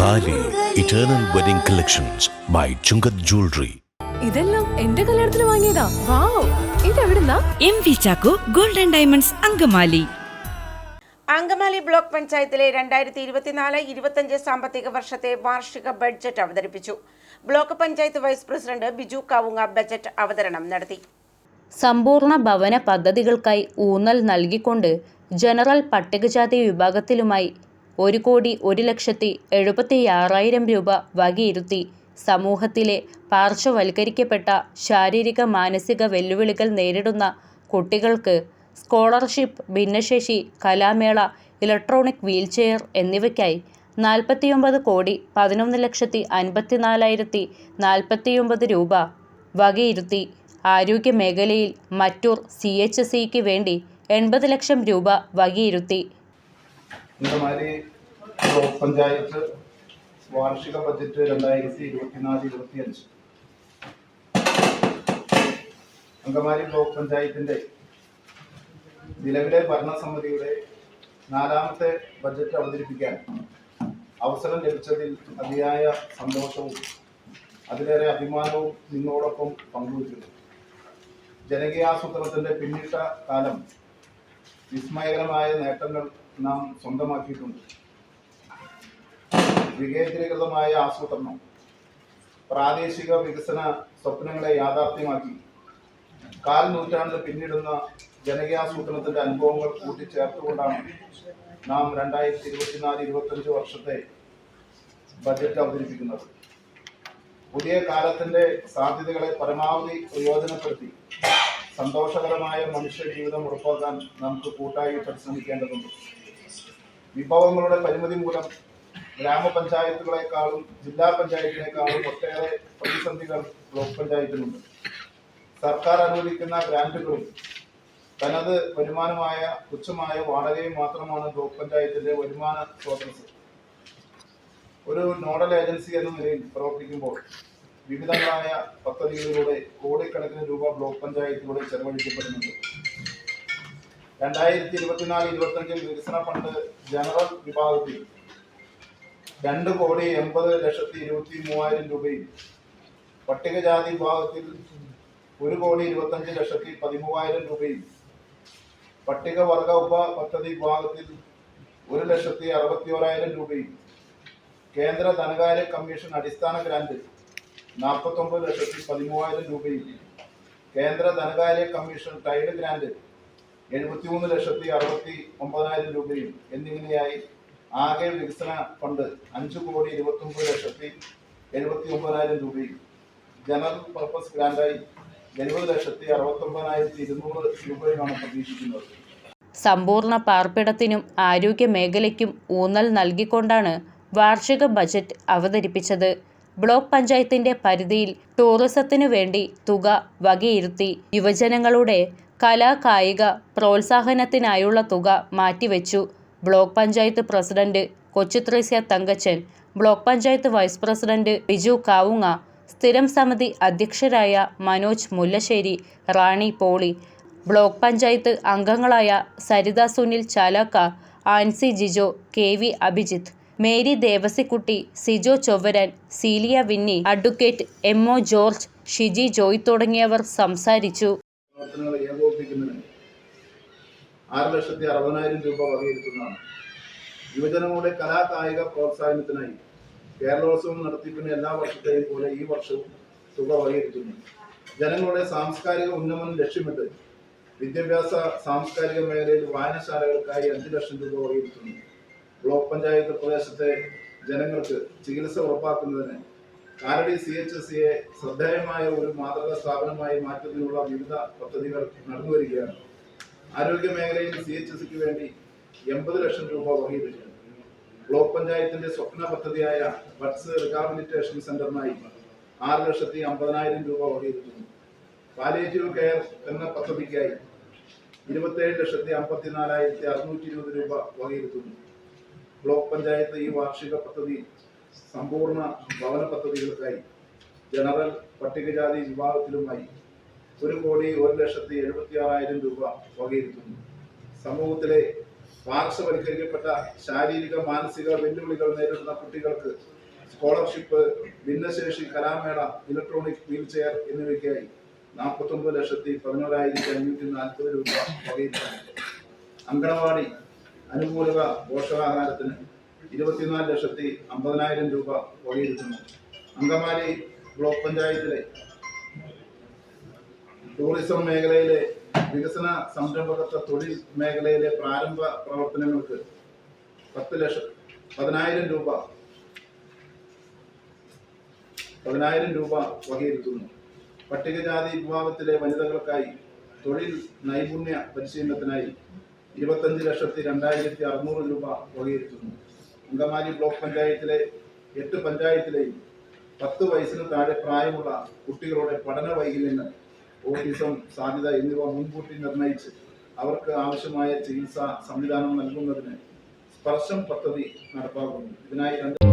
Thali eternal wedding collections by Chungath jewellery ഇതെല്ലാം എന്റെ കല്യാണത്തിന് വാങ്ങിയതാ. Wow. ഇതെവിടുന്നാ? M V Chacko golden diamonds Angamaly. Angamaly block പഞ്ചായത്തിലെ രണ്ടായിരത്തി ഇരുപത്തിനാല് ഇരുപത്തഞ്ച് സാമ്പത്തിക വർഷത്തെ വാർഷിക ബഡ്ജറ്റ് അവതരിപ്പിച്ചു. Block panchayat vice president Biju Kavunga budget അവതരണം നടത്തി. സമ്പൂർണ ഭവന പദ്ധതികൾക്കായി ഊന്നൽ നൽകിക്കൊണ്ട് ജനറൽ പട്ടികജാതി വിഭാഗത്തിലുമായി ഒരു കോടി ഒരു ലക്ഷത്തി എഴുപത്തിയാറായിരം രൂപ വകയിരുത്തി. സമൂഹത്തിലെ പാർശ്വവൽക്കരിക്കപ്പെട്ട ശാരീരിക മാനസിക വെല്ലുവിളികൾ നേരിടുന്ന കുട്ടികൾക്ക് സ്കോളർഷിപ്പ് ഭിന്നശേഷി കലാമേള ഇലക്ട്രോണിക് വീൽചെയർ എന്നിവയ്ക്കായി നാൽപ്പത്തിയൊമ്പത് കോടി പതിനൊന്ന് ലക്ഷത്തി അൻപത്തിനാലായിരത്തി നാൽപ്പത്തിയൊമ്പത് രൂപ വകയിരുത്തി. ആരോഗ്യ മേഖലയിൽ മറ്റൂർ സി എച്ച് സിക്ക് വേണ്ടി എൺപത് ലക്ഷം രൂപ വകയിരുത്തി. അങ്കമാലി ബ്ലോക്ക് പഞ്ചായത്ത് വാർഷിക ബജറ്റ് രണ്ടായിരത്തി ഇരുപത്തിനാല് ഇരുപത്തിയഞ്ച്. അങ്കമാലി ബ്ലോക്ക് പഞ്ചായത്തിന്റെ നിലവിലെ ഭരണസമിതിയുടെ നാലാമത്തെ ബജറ്റ് അവതരിപ്പിക്കാൻ അവസരം ലഭിച്ചതിൽ അതിയായ സന്തോഷവും അതിലേറെ അഭിമാനവും നിങ്ങളോടൊപ്പം പങ്കുവച്ചിരുന്നു ജനകീയാസൂത്രണത്തിന്റെ പിന്നിട്ട കാലം വിസ്മയകരമായ നേട്ടങ്ങൾ നാം സ്വന്തമാക്കിയിട്ടുണ്ട്. വികേന്ദ്രീകൃതമായ ആസൂത്രണം പ്രാദേശിക വികസന സ്വപ്നങ്ങളെ യാഥാർത്ഥ്യമാക്കി കാൽ നൂറ്റാണ്ട് പിന്നിടുന്ന ജനകീയാസൂത്രണത്തിന്റെ അനുഭവങ്ങൾ കൂട്ടിച്ചേർത്തുകൊണ്ടാണ് നാം രണ്ടായിരത്തി ഇരുപത്തിനാല് ഇരുപത്തഞ്ച് വർഷത്തെ ബജറ്റ് അവതരിപ്പിക്കുന്നത്. പുതിയ കാലത്തിന്റെ സാധ്യതകളെ പരമാവധി പ്രയോജനപ്പെടുത്തി സന്തോഷകരമായ മനുഷ്യ ജീവിതം ഉറപ്പാക്കാൻ നമുക്ക് കൂട്ടായി പരിശ്രമിക്കേണ്ടതുണ്ട്. വിഭവങ്ങളുടെ പരിമിതി മൂലം ഗ്രാമപഞ്ചായത്തുകളെക്കാളും ജില്ലാ പഞ്ചായത്തിനേക്കാളും ഒട്ടേറെ പ്രതിസന്ധികൾ ബ്ലോക്ക് പഞ്ചായത്തിനുണ്ട് സർക്കാർ അനുവദിക്കുന്ന ഗ്രാന്റുകളും തനത് വരുമാനമായ തുച്ഛമായ വാടകയും മാത്രമാണ് ബ്ലോക്ക് പഞ്ചായത്തിന്റെ വരുമാന സ്രോതസ് ഒരു നോഡൽ ഏജൻസി എന്ന നിലയിൽ പ്രവർത്തിക്കുമ്പോൾ വിവിധങ്ങളായ പദ്ധതികളിലൂടെ കോടിക്കണക്കിന് രൂപ ബ്ലോക്ക് പഞ്ചായത്തിലൂടെ ചെലവഴിക്കപ്പെടുന്നുണ്ട്. രണ്ടായിരത്തി ഇരുപത്തിനാല് ഇരുപത്തഞ്ചിൽ വികസന ഫണ്ട് ജനറൽ വിഭാഗത്തിൽ രണ്ട് കോടി എൺപത് ലക്ഷത്തി ഇരുപത്തി മൂവായിരം രൂപയും പട്ടികജാതി വിഭാഗത്തിൽ ഒരു കോടി ഇരുപത്തഞ്ച് ലക്ഷത്തി പതിമൂവായിരം രൂപയും പട്ടികവർഗ ഉപ പദ്ധതി വിഭാഗത്തിൽ ഒരു ലക്ഷത്തി അറുപത്തി ഓരായിരം രൂപയും കേന്ദ്ര ധനകാര്യ കമ്മീഷൻ അടിസ്ഥാന ഗ്രാന്റ് നാൽപ്പത്തൊമ്പത് ലക്ഷത്തി പതിമൂവായിരം രൂപയിൽ കേന്ദ്ര ധനകാര്യ കമ്മീഷൻ ടൈഡ് ഗ്രാന്റ് എഴുപത്തിമൂന്ന് ലക്ഷത്തി അറുപത്തി ഒമ്പതിനായിരം രൂപയും എന്നിങ്ങനെയായി ആകെ വികസന ഫണ്ട് അഞ്ച് കോടി ഇരുപത്തൊമ്പത് ലക്ഷത്തി എഴുപത്തി ഒമ്പതിനായിരം രൂപയും ജനറൽ പർപ്പസ് ഗ്രാന്റായി എഴുപത് ലക്ഷത്തി അറുപത്തൊമ്പതിനായിരത്തി ഇരുന്നൂറ് രൂപയുമാണ് പ്രതീക്ഷിക്കുന്നത്. സമ്പൂർണ പാർപ്പിടത്തിനും ആരോഗ്യ മേഖലയ്ക്കും ഊന്നൽ നൽകിക്കൊണ്ടാണ് വാർഷിക ബജറ്റ് അവതരിപ്പിച്ചത്. ബ്ലോക്ക് പഞ്ചായത്തിന്റെ പരിധിയിൽ ടൂറിസത്തിനു വേണ്ടി തുക വകയിരുത്തി യുവജനങ്ങളുടെ കലാ കായിക പ്രോത്സാഹനത്തിനായുള്ള തുക മാറ്റിവെച്ചു. Block panchayat president Kochuthresia Thankachan block panchayat vice president Biju Kavunga സ്ഥിരം സമിതി അധ്യക്ഷരായ മനോജ് മുല്ലശ്ശേരി റാണി പോളി ബ്ലോക്ക് പഞ്ചായത്ത് അംഗങ്ങളായ Saritha Sunil Chalakka Ancy Jijo K V Abhijith Mary Devasikutty Sijo Chovvaran Celia Winny advocate M O George Shiji Joy തുടങ്ങിയവർ സംസാരിച്ചു. പ്രവർത്തനങ്ങൾ ഏകോപിപ്പിക്കുന്നതിന് ആറ് ലക്ഷത്തി അറുപതിനായിരം രൂപ വകയിരുത്തുന്നതാണ്. യുവജനങ്ങളുടെ കലാ കായിക പ്രോത്സാഹനത്തിനായി കേരളോത്സവം നടത്തിപ്പിന് എല്ലാ വർഷത്തെയും പോലെ ഈ വർഷവും തുക വകയിരുത്തുന്നു. ജനങ്ങളുടെ സാംസ്കാരിക ഉന്നമനം ലക്ഷ്യമിട്ട് വിദ്യാഭ്യാസ സാംസ്കാരിക മേഖലയിൽ വായനശാലകൾക്കായി അഞ്ച് ലക്ഷം രൂപ വകയിരുത്തുന്നു. ബ്ലോക്ക് പഞ്ചായത്ത് പ്രദേശത്തെ ജനങ്ങൾക്ക് ചികിത്സ ഉറപ്പാക്കുന്നതിന് കാലടി സി എച്ച് എസ് സിയെ ശ്രദ്ധേയമായ ഒരു മാതൃകാ സ്ഥാപനമായി മാറ്റുന്നതിനുള്ള വിവിധ പദ്ധതികൾ നടന്നു വരികയാണ്. ആരോഗ്യ മേഖലയിൽ സി എച്ച് എസ് സിക്ക് വേണ്ടി എൺപത് ലക്ഷം രൂപ വകയിരുത്തുന്നു ബ്ലോക്ക് പഞ്ചായത്തിന്റെ സ്വപ്ന പദ്ധതിയായ ബഡ്സ് റിഹാബിലിറ്റേഷൻ സെന്ററിനായി ആറ് ലക്ഷത്തി അമ്പതിനായിരം രൂപ വകയിരുത്തുന്നു പാലിയേറ്റീവ് കെയർ എന്ന പദ്ധതിക്കായി ഇരുപത്തേഴ് ലക്ഷത്തി അമ്പത്തിനാലായിരത്തി അറുന്നൂറ്റി ഇരുപത് രൂപ വകയിരുത്തുന്നു ബ്ലോക്ക് പഞ്ചായത്ത് ഈ വാർഷിക പദ്ധതി സമ്പൂർണ ഭവന പദ്ധതികൾക്കായി ജനറൽ പട്ടികജാതി വിഭാഗത്തിലുമായി ഒരു കോടി ഒരു ലക്ഷത്തി എഴുപത്തി ആറായിരം രൂപ വകയിരുത്തുന്നു. സമൂഹത്തിലെ പാർശ്വവൽക്കരിക്കപ്പെട്ട ശാരീരിക മാനസിക വെല്ലുവിളികൾ നേരിടുന്ന കുട്ടികൾക്ക് സ്കോളർഷിപ്പ് ഭിന്നശേഷി കലാമേള ഇലക്ട്രോണിക് വീൽ ചെയർ എന്നിവയ്ക്കായി നാൽപ്പത്തൊമ്പത് ലക്ഷത്തി പതിനോരായിരത്തി അഞ്ഞൂറ്റി നാൽപ്പത് രൂപ വകയിരുത്തുന്നു. അനുകൂലക പോഷകാഹാരത്തിന് ഇരുപത്തിനാല് ലക്ഷത്തി അമ്പതിനായിരം രൂപ വകയിരുത്തുന്നു. അങ്കമാലി ബ്ലോക്ക് പഞ്ചായത്തിലെ ടൂറിസം മേഖലയിലെ വികസന സംരംഭകത്വ തൊഴിൽ മേഖലയിലെ പ്രാരംഭ പ്രവർത്തനങ്ങൾക്ക് പത്ത് ലക്ഷം പതിനായിരം രൂപ പതിനായിരം രൂപ വകയിരുത്തുന്നു. പട്ടികജാതി വിഭാഗത്തിലെ വനിതകൾക്കായി തൊഴിൽ നൈപുണ്യ പരിശീലനത്തിനായി ഇരുപത്തഞ്ച് ലക്ഷത്തി രണ്ടായിരത്തി അറുന്നൂറ് രൂപ വകയിരുത്തുന്നു. അങ്കമാലി ബ്ലോക്ക് പഞ്ചായത്തിലെ എട്ട് പഞ്ചായത്തിലെയും പത്ത് വയസ്സിന് താഴെ പ്രായമുള്ള കുട്ടികളുടെ പഠന വൈകല്യങ്ങൾ ഓട്ടിസം സാധ്യത എന്നിവ മുൻകൂട്ടി നിർണയിച്ച് അവർക്ക് ആവശ്യമായ ചികിത്സാ സംവിധാനം നൽകുന്നതിന് സ്പർശം പദ്ധതി നടപ്പാക്കുന്നു. ഇതിനായി രണ്ട്